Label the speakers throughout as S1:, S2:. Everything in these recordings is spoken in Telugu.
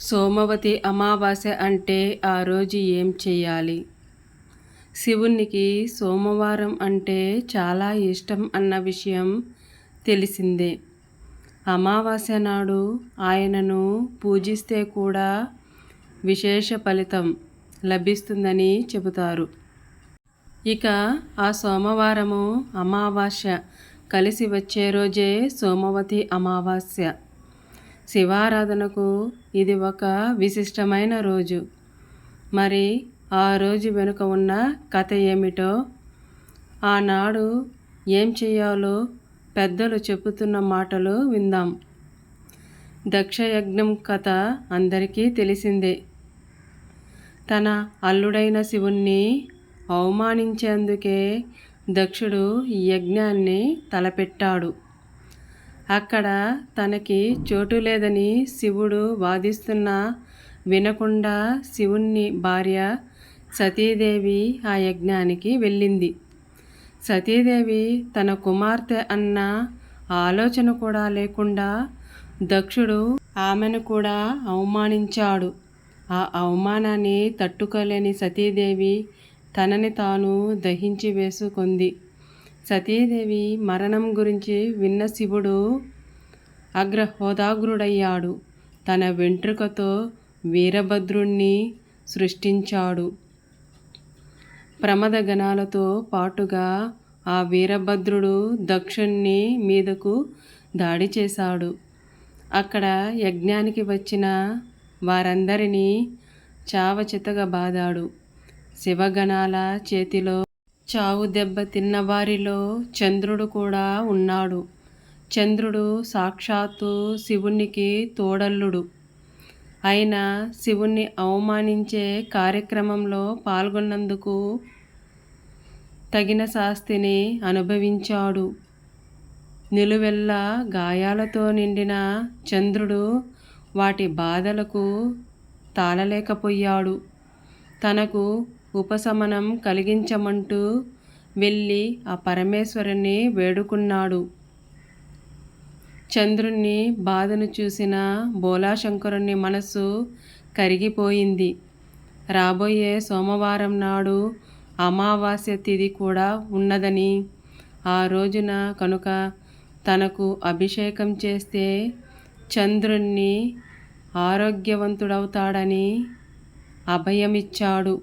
S1: సోమవతి అమావాస్య అంటే ఆ రోజు ఏం చేయాలి? శివునికి సోమవారం అంటే చాలా ఇష్టం అన్న విషయం తెలిసిందే. అమావాస్య నాడు ఆయనను పూజిస్తే కూడా విశేష ఫలితం లభిస్తుందని చెబుతారు. ఇక ఆ సోమవారము అమావాస్య కలిసి వచ్చే రోజే సోమవతి అమావాస్య. శివారాధనకు ఇది ఒక విశిష్టమైన రోజు. మరి ఆ రోజు వెనుక ఉన్న కథ ఏమిటో? ఆనాడు ఏం చేయాలో పెద్దలు చెబుతున్న మాటలు విందాం. దక్షయజ్ఞం కథ అందరికీ తెలిసిందే. తన అల్లుడైన శివుణ్ణి అవమానించేందుకే దక్షుడు ఈ యజ్ఞాన్ని తలపెట్టాడు. అక్కడ తనకి చోటు లేదని శివుడు వాదిస్తున్నా వినకుండా శివుణ్ణి భార్య సతీదేవి ఆ యజ్ఞానికి వెళ్ళింది. సతీదేవి తన కుమార్తె అన్న ఆలోచన కూడా లేకుండా దక్షుడు ఆమెను కూడా అవమానించాడు. ఆ అవమానాన్ని తట్టుకోలేని సతీదేవి తనని తాను దహించి వేసుకుంది. సతీదేవి మరణం గురించి విన్న శివుడు అగ్రహోదాగ్రుడయ్యాడు. తన వెంట్రుకతో వీరభద్రుణ్ణి సృష్టించాడు. ప్రమద గణాలతో పాటుగా ఆ వీరభద్రుడు దక్షుణ్ణి మీదకు దాడి చేశాడు. అక్కడ యజ్ఞానికి వచ్చిన వారందరినీ చావచితగా బాదాడు. శివగణాల చేతిలో చావు దెబ్బ తిన్నవారిలో చంద్రుడు కూడా ఉన్నాడు. చంద్రుడు సాక్షాత్తు శివునికి తోడల్లుడు. ఆయన శివుణ్ణి అవమానించే కార్యక్రమంలో పాల్గొన్నందుకు తగిన శాస్తిని అనుభవించాడు. నిలువెల్ల గాయాలతో నిండిన చంద్రుడు వాటి బాధలకు తాళలేకపోయాడు. తనకు ఉపశమనం కలిగించమంటూ వెళ్ళి ఆ పరమేశ్వరుని వేడుకున్నాడు. చంద్రుణ్ణి బాధను చూసిన బోలాశంకరుని మనస్సు కరిగిపోయింది. రాబోయే సోమవారం నాడు అమావాస్య తిథి కూడా ఉన్నదని. ఆ రోజున కనుక తనకు అభిషేకం చేస్తే చంద్రుణ్ణి ఆరోగ్యవంతుడవుతాడని అభయమిచ్చాడు.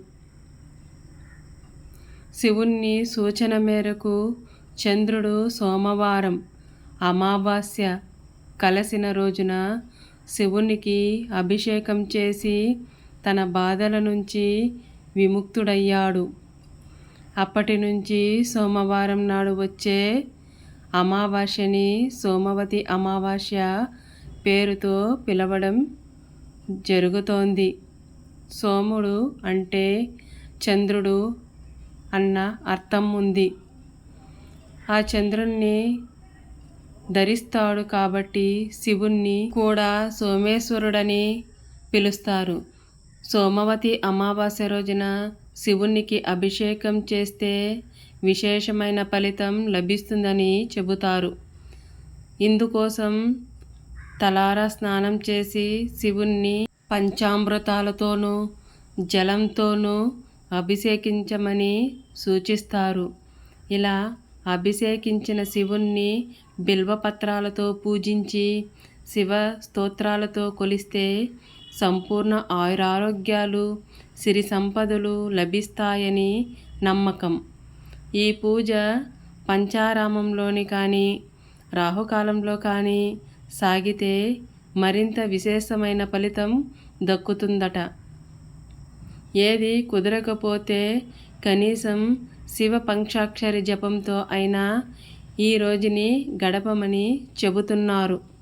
S1: శివుణ్ణి సూచన మేరకు చంద్రుడు సోమవారం అమావాస్య కలసిన రోజున శివునికి అభిషేకం చేసి తన బాధల నుంచి విముక్తుడయ్యాడు. అప్పటి నుంచి సోమవారం నాడు వచ్చే అమావాస్యని సోమవతి అమావాస్య పేరుతో పిలవడం జరుగుతోంది. సోముడు అంటే చంద్రుడు అన్న అర్థం ఉంది ఆ చంద్రుణ్ణి ధరిస్తాడు కాబట్టి శివుణ్ణి కూడా సోమేశ్వరుడని పిలుస్తారు. సోమవతి అమావాస్య రోజున శివునికి అభిషేకం చేస్తే విశేషమైన ఫలితం లభిస్తుందని చెబుతారు. ఇందుకోసం తలారా స్నానం చేసి శివుణ్ణి పంచామృతాలతోనూ జలంతోనూ అభిషేకించమని సూచిస్తారు. ఇలా అభిషేకించిన శివుణ్ణి బిల్వపత్రాలతో పూజించి శివ స్తోత్రాలతో కొలిస్తే సంపూర్ణ ఆయురారోగ్యాలు సిరి సంపదలు లభిస్తాయని నమ్మకం. ఈ పూజ పంచారామంలోని కానీ రాహుకాలంలో కానీ సాగితే మరింత విశేషమైన ఫలితం దక్కుతుందట. ఏది కుదరకపోతే కనీసం శివ పంక్షాక్షరి జపంతో అయినా ఈ రోజుని గడపమని చెబుతున్నారు.